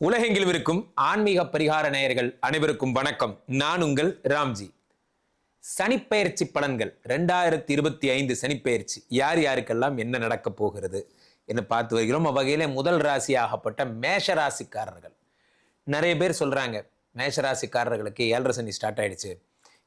உலகெங்கிலும் இருக்கும் ஆன்மீக பரிகார நேயர்கள் அனைவருக்கும் வணக்கம். நான் உங்கள் ராம்ஜி. சனிப்பெயர்ச்சி பலன்கள். ரெண்டாயிரத்தி இருபத்தி ஐந்து சனிப்பெயர்ச்சி. யார் யாருக்கெல்லாம் என்ன நடக்கப் போகிறது என்று பார்த்து வருகிறோம். அவ்வகையில் முதல் ராசியாகப்பட்ட மேஷ ராசிக்காரர்கள் நிறைய பேர் சொல்கிறாங்க மேஷ ராசிக்காரர்களுக்கு ஏழரை சனி ஸ்டார்ட் ஆயிடுச்சு.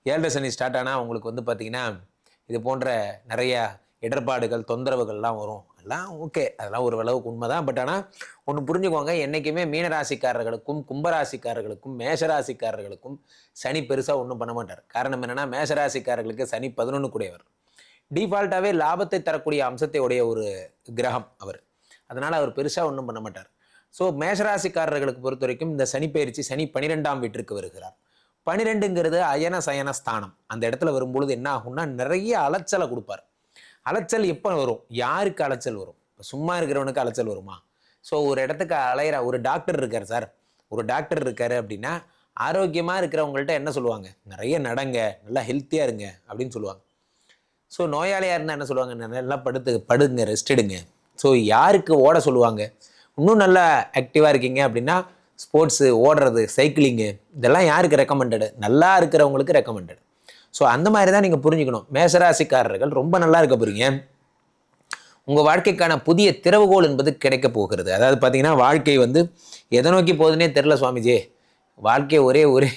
ஏழரை சனி ஸ்டார்ட் ஆனால் அவங்களுக்கு வந்து பார்த்திங்கன்னா இது போன்ற நிறைய இடர்பாடுகள் தொந்தரவுகள்லாம் வரும். எல்லாம் ஓகே அதெல்லாம் ஒரு அளவுக்கு உண்மைதான். பட் ஆனால் ஒன்று புரிஞ்சுக்கோங்க. என்றைக்குமே மீனராசிக்காரர்களுக்கும் கும்பராசிக்காரர்களுக்கும் மேஷராசிக்காரர்களுக்கும் சனி பெருசாக ஒன்றும் பண்ண மாட்டார். காரணம் என்னென்னா மேஷராசிக்காரர்களுக்கு சனி பதினொன்று கூடியவர். டிஃபால்ட்டாகவே லாபத்தை தரக்கூடிய அம்சத்தை உடைய ஒரு கிரகம் அவர். அதனால் அவர் பெருசாக ஒன்றும் பண்ண மாட்டார். ஸோ மேஷராசிக்காரர்களுக்கு பொறுத்த வரைக்கும் இந்த சனி பயிற்சி சனி பனிரெண்டாம் வீட்டிற்கு வருகிறார். பனிரெண்டுங்கிறது அயன சயன ஸ்தானம். அந்த இடத்துல வரும்பொழுது என்ன ஆகும்னா நிறைய அலைச்சலை கொடுப்பார். அலைச்சல் எப்போ வரும்? யாருக்கு அலைச்சல் வரும்? இப்போ சும்மா இருக்கிறவனுக்கு அலைச்சல் வருமா? ஸோ ஒரு இடத்துக்கு அலையிற ஒரு டாக்டர் இருக்கார் சார் ஒரு டாக்டர் இருக்கார் அப்படின்னா ஆரோக்கியமாக இருக்கிறவங்கள்ட்ட என்ன சொல்லுவாங்க? நிறைய நடங்க நல்லா ஹெல்த்தியாக இருங்க அப்படின்னு சொல்லுவாங்க. ஸோ நோயாளியாக இருந்தால் என்ன சொல்லுவாங்க? நல்லா படுத்து படுங்க ரெஸ்ட் எடுங்க. ஸோ யாருக்கு ஓட சொல்லுவாங்க? இன்னும் நல்லா ஆக்டிவாக இருக்கீங்க அப்படின்னா ஸ்போர்ட்ஸு ஓடுறது சைக்கிளிங்கு இதெல்லாம் யாருக்கு ரெக்கமெண்டடு நல்லா இருக்கிறவங்களுக்கு ரெக்கமெண்டடு ஸோ அந்த மாதிரி தான் நீங்கள் புரிஞ்சுக்கணும். மேசராசிக்காரர்கள் ரொம்ப நல்லா இருக்க போகிறீங்க உங்கள் வாழ்க்கைக்கான புதிய திறவுகோல் என்பது கிடைக்க போகிறது. அதாவது பார்த்தீங்கன்னா வாழ்க்கை வந்து எதை நோக்கி போகுதுன்னே தெரில சுவாமிஜி. வாழ்க்கை ஒரே ஒரே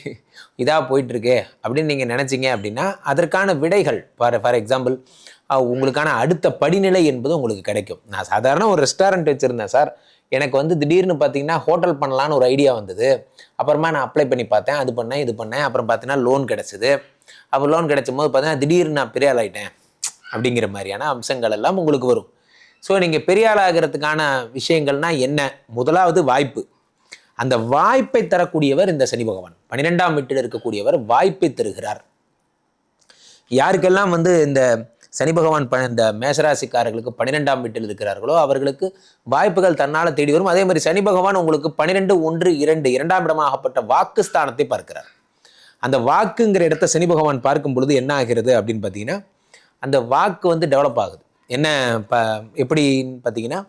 இதாக போயிட்டுருக்கு அப்படின்னு நீங்கள் நினச்சிங்க அப்படின்னா அதற்கான விடைகள் ஃபார் ஃபார் எக்ஸாம்பிள் உங்களுக்கான அடுத்த படிநிலை என்பது உங்களுக்கு கிடைக்கும். நான் சாதாரண ஒரு ரெஸ்டாரண்ட் வச்சுருந்தேன் சார். எனக்கு வந்து திடீர்னு பார்த்தீங்கன்னா ஹோட்டல் பண்ணலான்னு ஒரு ஐடியா வந்தது. அப்புறமா நான் அப்ளை பண்ணி பார்த்தேன். அது பண்ணேன் இது பண்ணேன். அப்புறம் பார்த்தீங்கன்னா லோன் கிடச்சிது. அப்போ லோன் கிடைச்சும் போது பார்த்தீங்கன்னா திடீர்னு நான் பெரிய ஆள் அப்படிங்கிற மாதிரியான அம்சங்கள் எல்லாம் உங்களுக்கு வரும். ஸோ நீங்கள் பெரிய ஆளாகிறதுக்கான விஷயங்கள்னால் விஷயங்கள்னா என்ன? முதலாவது வாய்ப்பு. அந்த வாய்ப்பை தரக்கூடியவர் இந்த சனி பகவான். பன்னிரெண்டாம் வீட்டில் இருக்கக்கூடியவர் வாய்ப்பை தருகிறார். யாருக்கெல்லாம் வந்து இந்த சனி பகவான் ப இந்த மேசராசிக்காரர்களுக்கு பன்னிரெண்டாம் வீட்டில் இருக்கிறார்களோ அவர்களுக்கு வாய்ப்புகள் தன்னால் தேடி வரும். அதே மாதிரி சனி பகவான் உங்களுக்கு பன்னிரெண்டு ஒன்று இரண்டு இரண்டாம் இடமாகப்பட்ட வாக்குஸ்தானத்தை பார்க்கிறார். அந்த வாக்குங்கிற இடத்த சனி பகவான் பார்க்கும் பொழுது என்ன ஆகிறது அப்படின்னு பார்த்தீங்கன்னா அந்த வாக்கு வந்து டெவலப் ஆகுது. என்ன ப எப்படின்னு பார்த்தீங்கன்னா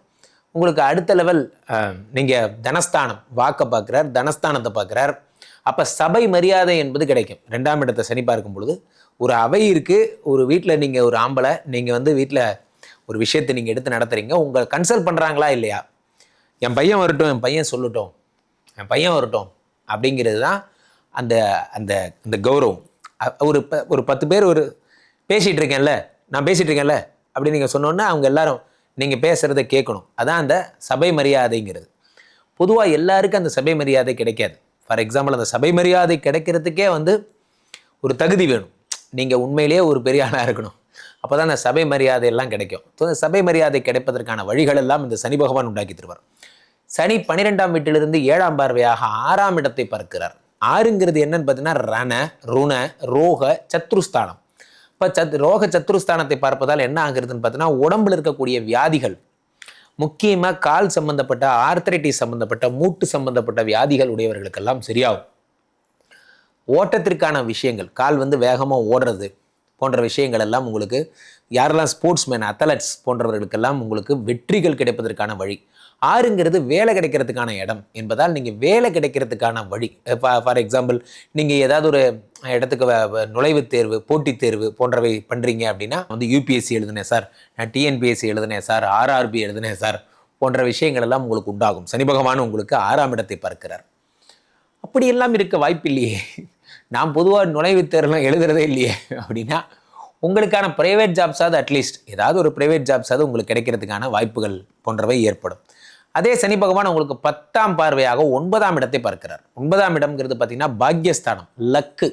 உங்களுக்கு அடுத்த லெவல் நீங்கள் தனஸ்தானம் வாக்கை பார்க்குறார் தனஸ்தானத்தை பார்க்குறார். அப்போ சபை மரியாதை என்பது கிடைக்கும். ரெண்டாம் இடத்தை சனி பார்க்கும் பொழுது ஒரு அவை இருக்குது ஒரு வீட்டில் நீங்கள் ஒரு ஆம்பளை நீங்கள் வந்து வீட்டில் ஒரு விஷயத்தை நீங்கள் எடுத்து நடத்துறீங்க உங்களை கன்சல்ட் பண்ணுறாங்களா இல்லையா? என் பையன் வரட்டும் என் பையன் சொல்லட்டும் என் பையன் வரட்டும் அப்படிங்கிறது தான் அந்த அந்த அந்த கௌரவம். ஒரு ப- ஒரு பத்து பேர் ஒரு பேசிகிட்டு இருக்கேன்ல நான் பேசிகிட்டு இருக்கேன்ல அப்படின்னு நீங்கள் சொன்னோன்னே அவங்க எல்லாரும் நீங்கள் பேசுகிறத கேட்கணும். அதான் அந்த சபை மரியாதைங்கிறது. பொதுவாக எல்லாருக்கும் அந்த சபை மரியாதை கிடைக்காது. ஃபார் எக்ஸாம்பிள் அந்த சபை மரியாதை கிடைக்கிறதுக்கே வந்து ஒரு தகுதி வேணும். நீங்கள் உண்மையிலேயே ஒரு பெரிய ஆளாக இருக்கணும். அப்போ தான் அந்த சபை மரியாதை எல்லாம் கிடைக்கும். ஸோ இந்த சபை மரியாதை கிடைப்பதற்கான வழிகள் எல்லாம் இந்த சனி பகவான் உண்டாக்கி தருவார். சனி பன்னிரெண்டாம் வீட்டிலிருந்து ஏழாம் பார்வையாக ஆறாம் இடத்தை பார்க்கிறார் ஆறுங்கிறது என்னன்னு பார்த்தீங்கன்னா ரண ருண ரோக சத்ருஸ்தானம். இப்போ சத் ரோக சத்ருஸ்தானத்தை பார்ப்பதால் என்ன ஆகுறதுன்னு பார்த்தீங்கன்னா உடம்புல இருக்கக்கூடிய வியாதிகள் முக்கியமாக கால் சம்பந்தப்பட்ட ஆர்த்தரைட்டிஸ் சம்பந்தப்பட்ட மூட்டு சம்பந்தப்பட்ட வியாதிகள் உடையவர்களுக்கெல்லாம் சரியாகும். ஓட்டத்திற்கான விஷயங்கள் கால் வந்து வேகமாக ஓடுறது போன்ற விஷயங்கள் எல்லாம் உங்களுக்கு யாரெல்லாம் ஸ்போர்ட்ஸ்மேன் அத்தலட்ஸ் போன்றவர்களுக்கெல்லாம் உங்களுக்கு வெற்றிகள் கிடைப்பதற்கான வழி. ஆறுங்கிறது வேலை கிடைக்கிறதுக்கான இடம் என்பதால் நீங்கள் வேலை கிடைக்கிறதுக்கான வழி. ஃபார் எக்ஸாம்பிள் நீங்கள் ஏதாவது ஒரு இடத்துக்கு வ- வ- நுழைவுத் தேர்வு போட்டித் தேர்வு போன்றவை பண்ணுறீங்க அப்படின்னா வந்து யூபிஎஸ்சி எழுதினேன் சார் நான் டிஎன்பிஎஸ்சி எழுதினேன் சார் ஆர்ஆர்பி எழுதினேன் சார் போன்ற விஷயங்கள் எல்லாம் உங்களுக்கு உண்டாகும். சனி பகவான் உங்களுக்கு ஆறாம் இடத்தை பார்க்கிறார். அப்படியெல்லாம் இருக்க வாய்ப்பில்லையே. நான் பொதுவாக நுழைவுத் தேர்வுலாம் எழுதுறதே இல்லையே அப்படின்னா உங்களுக்கான ப்ரைவேட் ஜாப்ஸாவது அட்லீஸ்ட் ஏதாவது ஒரு ப்ரைவேட் ஜாப்ஸாவது உங்களுக்கு கிடைக்கிறதுக்கான வாய்ப்புகள் போன்றவை ஏற்படும். அதே சனி பகவான் உங்களுக்கு பத்தாம் பார்வையாக ஒன்பதாம் இடத்தை பார்க்கிறார். ஒன்பதாம் இடம்ங்கிறது பார்த்தீங்கன்னா பாக்யஸ்தானம் லக்கு.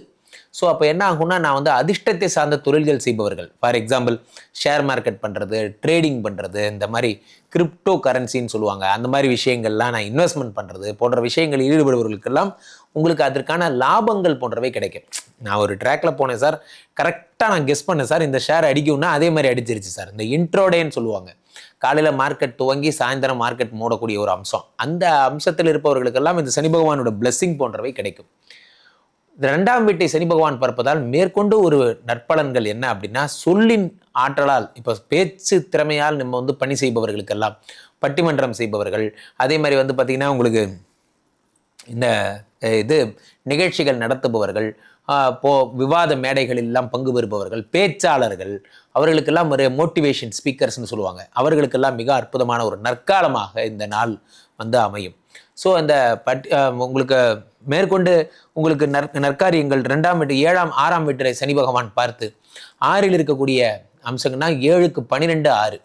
ஸோ அப்போ என்ன ஆகும்னா நான் வந்து அதிர்ஷ்டத்தை சார்ந்த தொழில்கள் செய்பவர்கள். ஃபார் எக்ஸாம்பிள் ஷேர் மார்க்கெட் பண்ணுறது ட்ரேடிங் பண்ணுறது இந்த மாதிரி கிரிப்டோ கரன்சின்னு சொல்லுவாங்க. அந்த மாதிரி விஷயங்கள்லாம் நான் இன்வெஸ்ட்மெண்ட் பண்ணுறது போன்ற விஷயங்களில் ஈடுபடுபவர்களுக்கெல்லாம் உங்களுக்கு அதற்கான லாபங்கள் போன்றவை கிடைக்கும். நான் ஒரு ட்ராக்ல போனேன் சார். கரெக்டாக நான் கெஸ் பண்ணேன் சார். இந்த ஷேர் அடிக்கும்னா அதே மாதிரி அடிச்சிருச்சு சார். இந்த இன்ட்ரோடேன்னு சொல்லுவாங்க. காலையில் மார்க்கெட் துவங்கி சாயந்தரம் மார்க்கெட் மூடக்கூடிய ஒரு அம்சம். அந்த அம்சத்தில் இருப்பவர்களுக்கெல்லாம் இந்த சனி பகவானோட blessing போன்றவை கிடைக்கும். இந்த ரெண்டாம் வீட்டை சனி பகவான் பார்ப்பதால் மேற்கொண்டு ஒரு நற்பலன்கள் என்ன அப்படின்னா சொல்லின் ஆற்றலால் இப்போ பேச்சு திறமையால் நம்ம வந்து பணி செய்பவர்களுக்கெல்லாம் பட்டிமன்றம் செய்பவர்கள் அதே மாதிரி வந்து பார்த்திங்கன்னா உங்களுக்கு இந்த இது நிகழ்ச்சிகள் நடத்துபவர்கள் போ விவாத மேடைகளில் எல்லாம் பங்கு பெறுபவர்கள் பேச்சாளர்கள் அவர்களுக்கெல்லாம் ஒரு மோட்டிவேஷன் ஸ்பீக்கர்ஸ்னு சொல்லுவாங்க. அவர்களுக்கெல்லாம் மிக அற்புதமான ஒரு நற்காலமாக இந்த நாள் வந்து அமையும். ஸோ அந்த பட் உங்களுக்கு மேற்கொண்டு உங்களுக்கு நற் நற்காரியங்கள் ரெண்டாம் வீட்டு ஏழாம் ஆறாம் வீட்டரை சனி பகவான் பார்த்து ஆறில் இருக்கக்கூடிய அம்சங்கள்னால் ஏழுக்கு பன்னிரெண்டு ஆறு.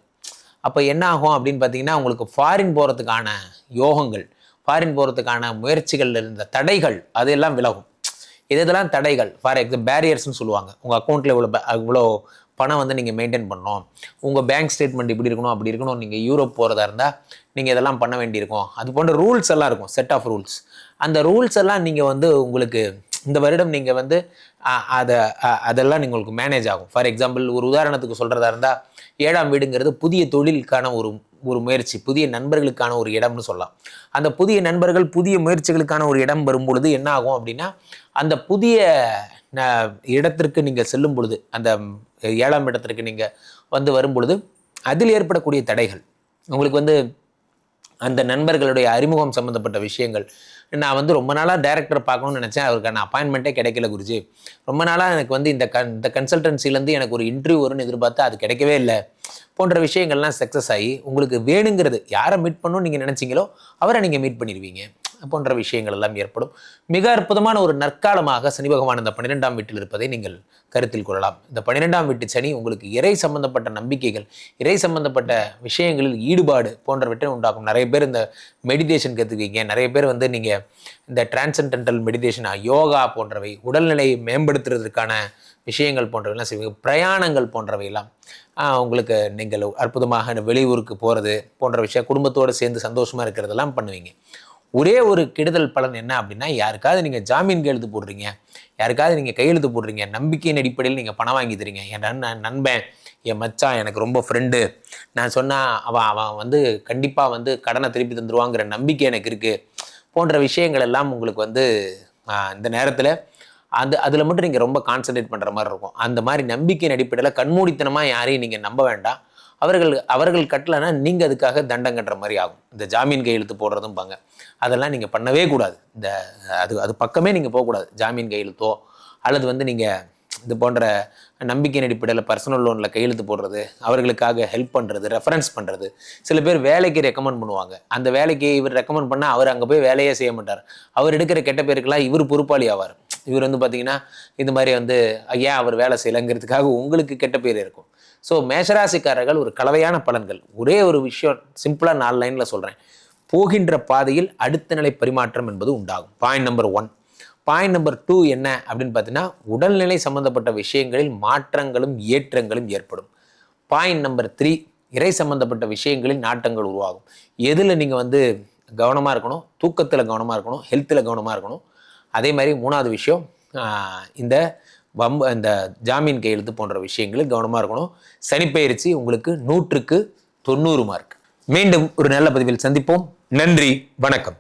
அப்போ என்ன ஆகும் அப்படின்னு பார்த்தீங்கன்னா உங்களுக்கு ஃபாரின் போகிறதுக்கான யோகங்கள் ஃபாரின் போகிறதுக்கான முயற்சிகள் இருந்த தடைகள் அதெல்லாம் விலகும். இது இதெல்லாம் தடைகள். ஃபார் எக்ஸாம்பிள் பேரியர்ஸ்னு சொல்லுவாங்க. உங்கள் அக்கௌண்ட்டில் இவ்வளோ இவ்வளோ பணம் வந்து நீங்கள் மெயின்டைன் பண்ணணும். உங்கள் பேங்க் ஸ்டேட்மெண்ட் இப்படி இருக்கணும் அப்படி இருக்கணும் நீங்கள் யூரோப் போகிறதா இருந்தால் நீங்கள் இதெல்லாம் பண்ண வேண்டியிருக்கும். அது போன்ற ரூல்ஸ் எல்லாம் இருக்கும். செட் ஆஃப் ரூல்ஸ் அந்த ரூல்ஸ் எல்லாம் நீங்கள் வந்து உங்களுக்கு இந்த வருடம் நீங்கள் வந்து அதை அதெல்லாம் நீங்கள் உங்களுக்கு மேனேஜ் ஆகும். ஃபார் எக்ஸாம்பிள் ஒரு உதாரணத்துக்கு சொல்கிறதா இருந்தால் ஏழாம் வீடுங்கிறது புதிய தொழிலுக்கான ஒரு ஒரு முயற்சி புதிய நண்பர்களுக்கான ஒரு இடம்னு சொல்லலாம். அந்த புதிய நண்பர்கள் புதிய முயற்சிகளுக்கான ஒரு இடம் வரும் பொழுது என்ன ஆகும் அப்படின்னா அந்த புதிய ந- இடத்திற்கு நீங்கள் செல்லும் பொழுது அந்த ஏழாம் இடத்திற்கு நீங்கள் வந்து வரும்பொழுது அதில் ஏற்படக்கூடிய தடைகள் உங்களுக்கு வந்து அந்த நண்பர்களுடைய அறிமுகம் சம்மந்தப்பட்ட விஷயங்கள் நான் வந்து ரொம்ப நாளாக டேரக்டர் பார்க்கணும்னு நினச்சேன். அவருக்கான அப்பாயின்மெண்ட்டே கிடைக்கல குருஜி. ரொம்ப நாளாக எனக்கு வந்து இந்த கன் இந்த கன்சல்டன்சிலேருந்து எனக்கு ஒரு இன்டர்வியூ வரும்னு எதிர்பார்த்து அது கிடைக்கவே இல்லை. போன்ற விஷயங்கள்லாம் சக்ஸஸ் ஆகி உங்களுக்கு வேணுங்கிறது யாரை மீட் பண்ணணும்னு நீங்கள் நினச்சிங்களோ அவரை நீங்கள் மீட் பண்ணிடுவீங்க. போன்ற விஷயங்கள் எல்லாம் ஏற்படும். மிக அற்புதமான ஒரு நற்காலமாக சனி பகவான் இந்த பன்னிரெண்டாம் வீட்டில் இருப்பதை நீங்கள் கருத்தில் கொள்ளலாம். இந்த பன்னிரெண்டாம் வீட்டு சனி உங்களுக்கு இறை சம்பந்தப்பட்ட நம்பிக்கைகள் இறை சம்பந்தப்பட்ட விஷயங்களில் ஈடுபாடு போன்றவற்றை உண்டாகும் நிறைய பேர் இந்த மெடிடேஷன் கற்றுக்குவீங்க நிறைய பேர் வந்து நீங்கள் இந்த டிரான்சென்டென்டல் மெடிடேஷன் யோகா போன்றவை உடல்நிலையை மேம்படுத்துறதுக்கான விஷயங்கள் போன்றவைலாம் செய்வீங்க. பிரயாணங்கள் போன்றவையெல்லாம் உங்களுக்கு நீங்கள் அற்புதமாக வெளியூருக்கு போகிறது போன்ற விஷயம் குடும்பத்தோடு சேர்ந்து சந்தோஷமாக இருக்கிறதெல்லாம் பண்ணுவீங்க. ஒரே ஒரு கெடுதல் பலன் என்ன அப்படின்னா யாருக்காவது நீங்கள் ஜாமீன் கையெழுத்து போடுறீங்க யாருக்காவது நீங்கள் கையெழுத்து போடுறீங்க நம்பிக்கையின் அடிப்படையில் நீங்கள் பணம் வாங்கி தரீங்க. என் நண் நண்பன் என் மச்சான் எனக்கு ரொம்ப ஃப்ரெண்டு நான் சொன்னால் அவன் அவன் வந்து கண்டிப்பாக வந்து கடனை திருப்பி தந்துருவாங்கிற நம்பிக்கை எனக்கு இருக்குது போன்ற விஷயங்கள் எல்லாம் உங்களுக்கு வந்து இந்த நேரத்தில் அது அதில் மட்டும் நீங்கள் ரொம்ப கான்சென்ட்ரேட் பண்ணுற மாதிரி இருக்கும். அந்த மாதிரி நம்பிக்கையின் அடிப்படையில் கண்மூடித்தனமாக யாரையும் நீங்கள் நம்ப வேண்டாம். அவர்கள் அவர்கள் கட்டலைன்னா நீங்கள் அதுக்காக தண்டம் கட்டுற மாதிரி ஆகும். இந்த ஜாமீன் கையெழுத்து போடுறதும் பாங்க அதெல்லாம் நீங்கள் பண்ணவே கூடாது. இந்த அது அது பக்கமே நீங்கள் போகக்கூடாது. ஜாமீன் கையெழுத்தோ அல்லது வந்து நீங்கள் இது போன்ற நம்பிக்கையின் அடிப்படையில் பர்சனல் லோனில் கையெழுத்து போடுறது அவர்களுக்காக ஹெல்ப் பண்ணுறது ரெஃபரன்ஸ் பண்ணுறது சில பேர் வேலைக்கு ரெக்கமெண்ட் பண்ணுவாங்க. அந்த வேலைக்கு இவர் ரெக்கமெண்ட் பண்ணால் அவர் அங்கே போய் வேலையே செய்ய மாட்டார். அவர் எடுக்கிற கெட்ட பேருக்கெல்லாம் இவர் பொறுப்பாளி ஆவார். இவர் வந்து பார்த்தீங்கன்னா இந்த மாதிரி வந்து ஏன் அவர் வேலை செய்யலைங்கிறதுக்காக உங்களுக்கு கெட்ட பேர் இருக்கும். ஸோ மேஷராசிக்காரர்கள் ஒரு கலவையான பலன்கள். ஒரே ஒரு விஷயம் சிம்பிளாக நாலு லைனில் சொல்கிறேன் போகின்ற பாதையில் அடுத்த நிலை பரிமாற்றம் என்பது உண்டாகும். Point number one point number two என்ன அப்படின்னு பார்த்தீங்கன்னா உடல்நிலை சம்பந்தப்பட்ட விஷயங்களில் மாற்றங்களும் ஏற்றங்களும் ஏற்படும். பாயிண்ட் நம்பர் த்ரீ இறை சம்பந்தப்பட்ட விஷயங்களில் நாட்டங்கள் உருவாகும். எதில் நீங்கள் வந்து கவனமாக இருக்கணும்? தூக்கத்தில் கவனமாக இருக்கணும்? ஹெல்த்தில் கவனமாக இருக்கணும்? அதே மாதிரி மூணாவது விஷயம் இந்த வம்பு இந்த ஜாமீன் கையெழுத்து போன்ற விஷயங்களில் கவனமாக இருக்கணும். சனிப்பெயர்ச்சி உங்களுக்கு நூற்றுக்கு தொண்ணூறு மார்க் மீண்டும் ஒரு நல்ல பதிவில் சந்திப்போம். நன்றி வணக்கம்.